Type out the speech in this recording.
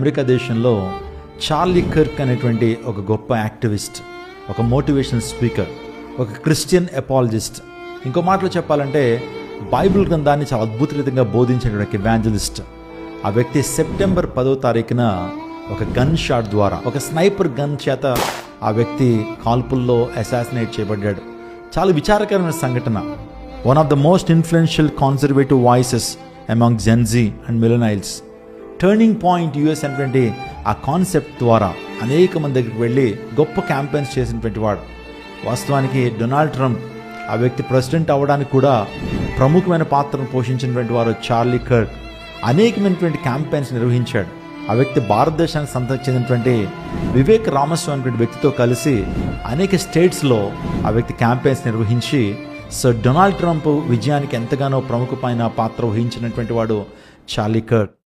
America దేశంలో Charlie Kirk అనేటువంటి ఒక గొప్ప యాక్టివిస్ట్ ఒక మోటివేషన్ స్పీకర్ ఒక క్రిస్టియన్ ఎపాలజిస్ట్ ఇంకో మాటలో చెప్పాలంటే బైబిల్ గ్రంథాన్ని చాలా అద్భుతరీతంగా బోధించినటువంటి వ్యాంజలిస్ట్ ఆ వ్యక్తి సెప్టెంబర్ పదో తారీఖున ఒక గన్ షాట్ ద్వారా ఒక స్నైపర్ గన్ చేత ఆ వ్యక్తి కాల్పుల్లో అసాసినేట్ చేయబడ్డాడు. చాలా విచారకరమైన సంఘటన. One of the most influential conservative voices among Gen Z and millennials Turning Point US అనేటువంటి ఆ కాన్సెప్ట్ ద్వారా అనేక మంది దగ్గరికి వెళ్ళి గొప్ప క్యాంపెయిన్స్ చేసినటువంటి వాడు. వాస్తవానికి డొనాల్డ్ ట్రంప్ ఆ వ్యక్తి ప్రెసిడెంట్ అవ్వడానికి కూడా ప్రముఖమైన పాత్రను పోషించినటువంటి వారు చార్లీ కర్క్ అనేకమైనటువంటి క్యాంపెయిన్స్ నిర్వహించాడు. ఆ వ్యక్తి భారతదేశానికి సంతకు చెందినటువంటి వివేక్ రామస్వామి అనేటువంటి వ్యక్తితో కలిసి అనేక స్టేట్స్లో ఆ వ్యక్తి క్యాంపెయిన్స్ నిర్వహించి సో డొనాల్డ్ ట్రంప్ విజయానికి ఎంతగానో ప్రముఖమైన పాత్ర వహించినటువంటి వాడు చార్లీ కర్క్